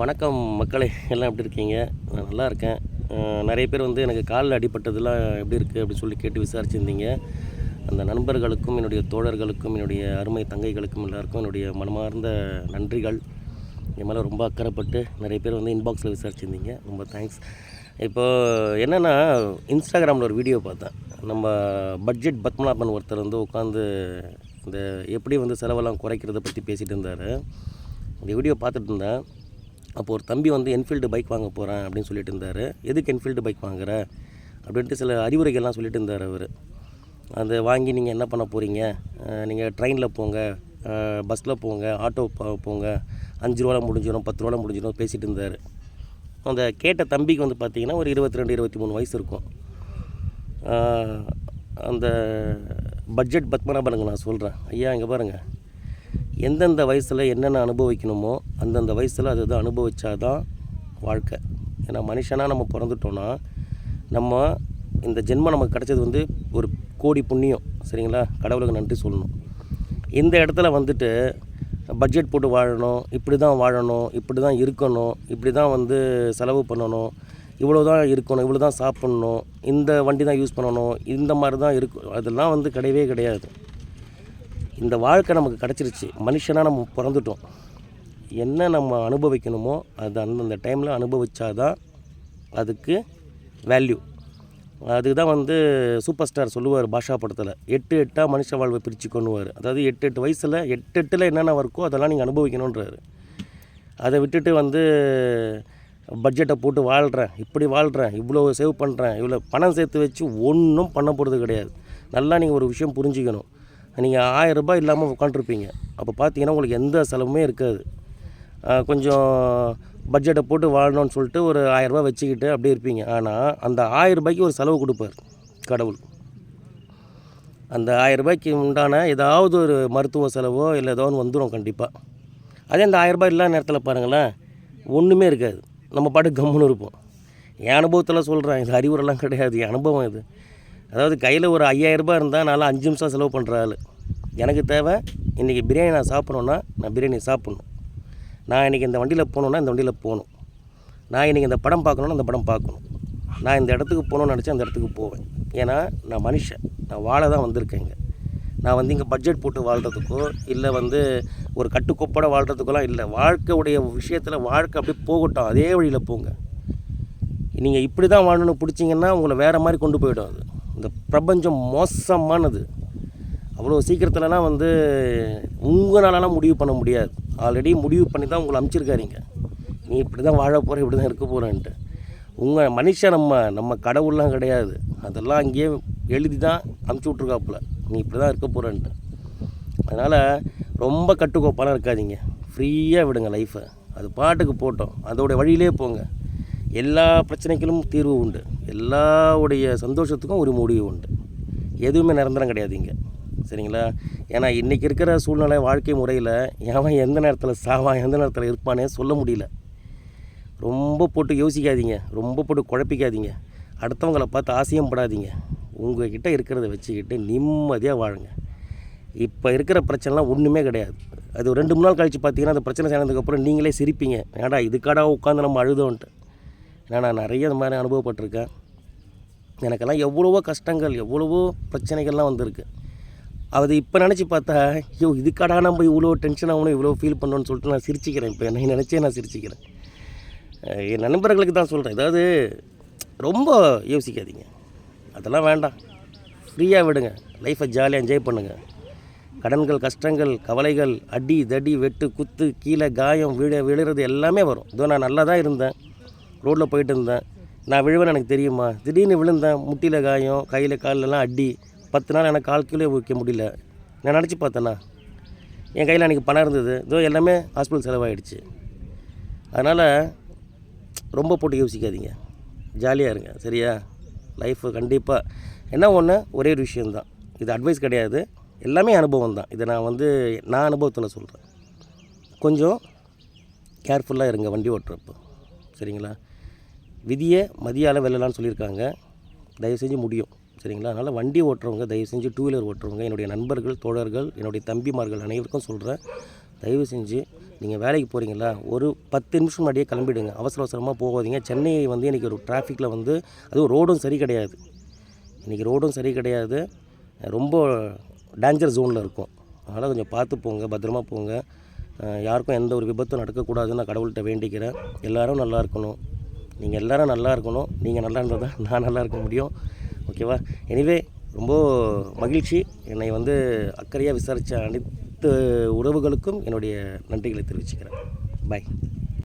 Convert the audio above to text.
வணக்கம் மக்களே. எல்லாம் எப்படி இருக்கீங்க? நான் நல்லா இருக்கேன். நிறைய பேர் வந்து எனக்கு காலில் அடிபட்டதெல்லாம் எப்படி இருக்குது அப்படின்னு சொல்லி கேட்டு விசாரிச்சிருந்தீங்க. அந்த நண்பர்களுக்கும் என்னுடைய தோழர்களுக்கும் என்னுடைய அருமை தங்கைகளுக்கும் எல்லாருக்கும் என்னுடைய மனமார்ந்த நன்றிகள். என் மேலே ரொம்ப அக்கறைப்பட்டு நிறைய பேர் வந்து இன்பாக்ஸில் விசாரிச்சிருந்தீங்க. ரொம்ப தேங்க்ஸ் இப்போது என்னென்னா இன்ஸ்டாகிராமில் ஒரு வீடியோ பார்த்தேன். நம்ம பட்ஜெட் பத்மநாபன் ஒருத்தர் வந்து உட்காந்து இந்த எப்படி வந்து செலவெல்லாம் குறைக்கிறத பற்றி பேசிகிட்டு இருந்தார். இந்த வீடியோ பார்த்துட்டு இருந்தேன். அப்போ ஒரு தம்பி வந்து என்ஃபீல்டு பைக் வாங்க போகிறேன் அப்படின்னு சொல்லிட்டு இருந்தார். எதுக்கு என்ஃபீல்டு பைக் வாங்குற? அப்படின்ட்டு சில அறிவுரைகள்லாம் சொல்லிட்டு இருந்தார் அவர். அதை வாங்கி நீங்கள் என்ன பண்ண போகிறீங்க நீங்கள் ட்ரெயினில் போங்க பஸ்ஸில் போங்க ஆட்டோ போங்க. அஞ்சு ரூபாவில் முடிஞ்சிடும் பத்து ரூபாவில் முடிஞ்சிடும் பேசிகிட்டு இருந்தார். அந்த கேட்ட தம்பிக்கு வந்து பார்த்தீங்கன்னா ஒரு இருபத்தி ரெண்டு இருபத்தி மூணு வயசு இருக்கும். அந்த பட்ஜெட் பத்மநாபனுங்க நான் சொல்கிறேன் ஐயா இங்கே பாருங்கள் எந்தெந்த வயசில் என்னென்ன அனுபவிக்கணுமோ அந்தந்த வயசில் அது அது அனுபவிச்சாதான் வாழ்க்கை. ஏன்னா மனுஷனாக நம்ம பிறந்துட்டோன்னா நம்ம இந்த ஜென்மம் நமக்கு கிடைச்சது வந்து ஒரு கோடி புண்ணியம். சரிங்களா? கடவுளுக்கு நன்றி சொல்லணும். இந்த இடத்துல வந்துட்டு பட்ஜெட் போட்டு வாழணும் இப்படி தான் வாழணும் இப்படி தான் இருக்கணும் இப்படி தான் வந்து செலவு பண்ணணும் இவ்வளோ தான் இருக்கணும் இவ்வளோ தான் சாப்பிட்ணும் இந்த வண்டி தான் யூஸ் பண்ணணும் இந்த மாதிரி தான் இருக்கும் அதெல்லாம் வந்து கிடையவே கிடையாது. இந்த வாழ்க்கை நமக்கு கிடச்சிருச்சு. மனுஷனாக நம்ம பிறந்துட்டோம். என்ன நம்ம அனுபவிக்கணுமோ அது அந்தந்த டைமில் அனுபவிச்சாதான் அதுக்கு வேல்யூ அதுக்கு தான் வந்து சூப்பர் ஸ்டார் சொல்லுவார் பாஷா படத்தில். எட்டு எட்டாக மனுஷ வாழ்வை பிரித்து கொண்டுவார் அதாவது எட்டு எட்டு வயசில் எட்டு எட்டில் என்னென்ன இருக்கோ அதெல்லாம் நீங்கள் அனுபவிக்கணுன்றாரு அதை விட்டுட்டு வந்து பட்ஜெட்டை போட்டு வாழ்கிறேன் இப்படி வாழ்கிறேன் இவ்வளோ சேவ் பண்ணுறேன் இவ்வளோ பணம் சேர்த்து வச்சு ஒன்றும் பண்ண போகிறது கிடையாது. நல்லா நீங்கள் ஒரு விஷயம் புரிஞ்சுக்கணும். நீங்கள் ஆயிரம் ரூபாய் இல்லாமல் உட்காண்ட்ருப்பீங்க அப்போ பார்த்தீங்கன்னா உங்களுக்கு எந்த செலவுமே இருக்காது. கொஞ்சம் பட்ஜெட்டை போட்டு வாழணும்னு சொல்லிட்டு ஒரு ஆயரரூபா வச்சுக்கிட்டு அப்படியே இருப்பீங்க. ஆனால் அந்த ஆயிரம் ரூபாய்க்கு ஒரு செலவு கொடுப்பார் கடவுள். அந்த ஆயிரம் ரூபாய்க்கு உண்டான ஏதாவது ஒரு மருத்துவ செலவோ இல்லை ஏதோ ஒன்று வந்துடும் கண்டிப்பாக அதே அந்த ஆயிரம் ரூபாய் இல்லாத நேரத்தில் பாருங்களேன் ஒன்றுமே இருக்காது. நம்ம பாட்டு கம்முன்னு இருப்போம். என் அனுபவத்தில் சொல்கிறேன் இது அறிவுரெல்லாம் கிடையாது என் அனுபவம் இது. அதாவது கையில் ஒரு ஐயாயிரம் ரூபாய் இருந்தால் நல்லா அஞ்சு நிமிஷம் செலவு பண்ணுற ஆள். எனக்கு தேவை இன்றைக்கி பிரியாணி நான் சாப்பிட்ணுன்னா நான் பிரியாணி சாப்பிட்ணும். நான் இன்றைக்கி இந்த வண்டியில் போகணுன்னா இந்த வண்டியில் போகணும். நான் இன்றைக்கி இந்த படம் பார்க்கணுன்னா இந்த படம் பார்க்கணும். நான் இந்த இடத்துக்கு போகணும்னு நினச்சா அந்த இடத்துக்கு போவேன். ஏன்னா நான் மனுஷன். நான் வாழ தான் வந்திருக்கேன் இங்கே. நான் வந்து இங்கே பட்ஜெட் போட்டு வாழ்கிறதுக்கோ இல்லை வந்து ஒரு கட்டுக்கோப்போட வாழ்கிறதுக்கோலாம் இல்லை. வாழ்க்கையுடைய விஷயத்தில் வாழ்க்கை அப்படியே போகட்டும். அதே வழியில் போங்க. நீங்கள் இப்படி தான் வாழணும்னு பிடிச்சிங்கன்னா உங்களை வேறு மாதிரி கொண்டு போயிடும் அது. இந்த பிரபஞ்சம் மோசமானது. அவ்வளோ சீக்கிரத்துலலாம் வந்து உங்களாலலாம் முடிவு பண்ண முடியாது. ஆல்ரெடி முடிவு பண்ணி தான் உங்களை அமுச்சிருக்காருங்க. நீ இப்படி தான் வாழ போகிற இப்படி தான் இருக்க போகிறேன்ட்டு உங்கள் மனுஷன் நம்ம நம்ம கடவுள்லாம் கிடையாது. அதெல்லாம் அங்கேயே எழுதி தான் அமுச்சு விட்ருக்காப்புல நீ இப்படி தான் இருக்க போகிறேன்ட்டு அதனால் ரொம்ப கட்டுக்கோப்பாலாம் இருக்காதீங்க. ஃப்ரீயாக விடுங்க லைஃப்பை அது பாட்டுக்கு போட்டோம். அதோடைய வழியிலே போங்க. எல்லா பிரச்சனைகளும் தீர்வு உண்டு. எல்லாவுடைய சந்தோஷத்துக்கும் ஒரு முடிவு உண்டு. எதுவுமே நிரந்தரம் கிடையாது இங்கே. சரிங்களா? ஏன்னா இன்றைக்கி இருக்கிற சூழ்நிலை வாழ்க்கை முறையில் எவன் எந்த நேரத்தில் சாவான் எந்த நேரத்தில் இருப்பானே சொல்ல முடியல. ரொம்ப போட்டு யோசிக்காதீங்க. ரொம்ப போட்டு குழப்பிக்காதீங்க. அடுத்தவங்களை பார்த்து ஆசையும் படாதீங்க. உங்ககிட்ட இருக்கிறத வச்சுக்கிட்டு நிம்மதியாக வாழுங்க. இப்போ இருக்கிற பிரச்சனைலாம் ஒன்றுமே கிடையாது. அது ரெண்டு மூணு நாள் கழித்து பார்த்தீங்கன்னா அந்த பிரச்சனை சேர்ந்ததுக்கப்புறம் நீங்களே சிரிப்பீங்க. ஏடா இதுக்காடா உட்காந்து நம்ம அழுதோன்ட்டு. ஏன்னா நான் நிறைய இந்த மாதிரி அனுபவப்பட்டிருக்கேன். எனக்கெல்லாம் எவ்வளவோ கஷ்டங்கள் எவ்வளவோ பிரச்சனைகள்லாம் வந்திருக்கு. அது இப்போ நினச்சி பார்த்தா ஐயோ இதுக்காடா நம்ம இவ்வளோ டென்ஷன் ஆகணும் இவ்வளோ ஃபீல் பண்ணணும்னு சொல்லிட்டு நான் சிரிச்சிக்கிறேன். இப்போ என்னை நினச்சே நான் சிரிச்சிக்கிறேன். என் நண்பர்களுக்கு தான் சொல்கிறேன் அதாவது ரொம்ப யோசிக்காதீங்க. அதெல்லாம் வேண்டாம். ஃப்ரீயாக விடுங்க. லைஃப்பை ஜாலியாக என்ஜாய் பண்ணுங்கள் கடன்கள் கஷ்டங்கள் கவலைகள் அடி தடி வெட்டு குத்து கீழே காயம் விழ விழுறது எல்லாமே வரும். இதோ நான் நல்லா தான் இருந்தேன். ரோட்டில் போயிட்டு இருந்தேன். நான் விழுவேன்னு எனக்கு தெரியுமா? திடீர்னு விழுந்தேன். முட்டியில் காயம் கையில் கால்லெல்லாம் அடி. பத்து நாள் எனக்கு கால் கீழே வைக்க முடியல. நான் நினச்சி பார்த்தேண்ணா என் கையில் அன்றைக்கி பணம் இருந்தது. இதோ எல்லாமே ஹாஸ்பிட்டல் செலவாயிடுச்சு. அதனால் ரொம்ப போட்டு யோசிக்காதீங்க. ஜாலியாக இருங்க. சரியா? லைஃப்பு கண்டிப்பாக என்ன ஒன்று ஒரே ஒரு விஷயந்தான் இது அட்வைஸ் கிடையாது. எல்லாமே அனுபவம் தான் இதை நான் வந்து நான் அனுபவத்தில் சொல்கிறேன் கொஞ்சம் கேர்ஃபுல்லாக இருங்க வண்டி ஓட்டுறப்போ. சரிங்களா? விதியை மதியால் வெல்லலாம்னு சொல்லியிருக்காங்க. தயவு செஞ்சு முடியும். சரிங்களா? அதனால் வண்டி ஓட்டுறவங்க தயவு செஞ்சு டூ வீலர் ஓட்டுறவங்க என்னுடைய நண்பர்கள் தோழர்கள் என்னுடைய தம்பிமார்கள் அனைவருக்கும் சொல்கிறேன் தயவு செஞ்சு நீங்கள் வேலைக்கு போகிறீங்களா ஒரு பத்து நிமிஷம் முன்னாடியே கிளம்பிடுங்க. அவசர அவசரமாக போகாதீங்க. சென்னை வந்து இன்றைக்கி ஒரு டிராஃபிக்கில் வந்து அதுவும் ரோடும் சரி கிடையாது. இன்றைக்கி ரோடும் சரி கிடையாது. ரொம்ப டேஞ்சர் ஜோனில் இருக்கும். அதனால் கொஞ்சம் பார்த்து போங்க பத்திரமா போங்க. யாருக்கும் எந்த ஒரு விபத்தும் நடக்கக்கூடாதுன்னு நான் கடவுள்கிட்ட வேண்டிக்கிறேன். எல்லாரும் நல்லா இருக்கணும். நீங்கள் எல்லோரும் நல்லா இருக்கணும். நீங்கள் நல்லா இருந்தால் தான் நான் நல்லா இருக்க முடியும். ஓகேவா எனிவே ரொம்ப மகிழ்ச்சி. என்னை வந்து அக்கறையாக விசாரித்த அனைத்து உறவுகளுக்கும் என்னுடைய நன்றிகளை தெரிவிச்சுக்கிறேன். பை